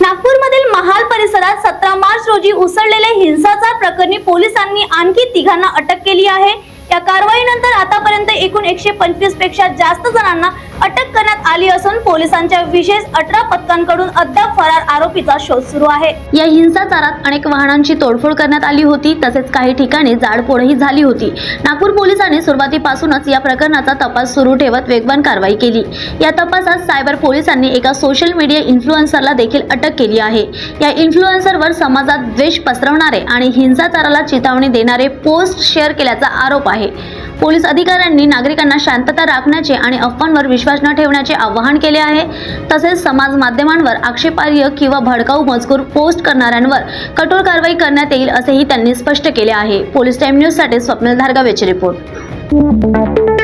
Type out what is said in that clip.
नागपूरमधील महाल परिसरात सतरा मार्च रोजी उसळलेल्या हिंसाचार प्रकरणी पोलिसांनी आणखी तिघांना अटक केली आहे. या कारवाईनंतर आता आतापर्यंत एकूण एकशे पंचवीसपेक्षा जास्त जणांना अटक करण्यात आली असून पोलिसांच्या विशेष अठरा पथकांकडून अद्याप फरार आरोपीचा शोध सुरू आहे. या हिंसाचारात अनेक वाहनांची तोडफोड करण्यात आली होती तसेच काही ठिकाणी जाळपोळही झाली होती. नागपूर पोलिसांनी सुरुवातीपासूनच या प्रकरणाचा तपास सुरू ठेवत वेगवान कारवाई केली. या तपासात सायबर पोलिसांनी एका सोशल मीडिया इन्फ्लुएन्सरला देखील अटक केली आहे. या इन्फ्लुएन्सरवर समाजात द्वेष पसरवणारे आणि हिंसाचाराला चिथावणी देणारे पोस्ट शेअर केल्याचा आरोप आहे. पोलीस अधिकाऱ्यांनी नागरिकांना शांतता राखण्याचे आणि अफवांवर विश्वास न ठेवण्याचे आवाहन केले आहे. तसेच समाज माध्यमांवर आक्षेपार्ह किंवा भडकाऊ मजकूर पोस्ट करणाऱ्यांवर कठोर कारवाई करण्यात येईल असेही त्यांनी स्पष्ट केले आहे. पोलीस टाइम न्यूजसाठी स्वप्नील धारगावेचे रिपोर्ट.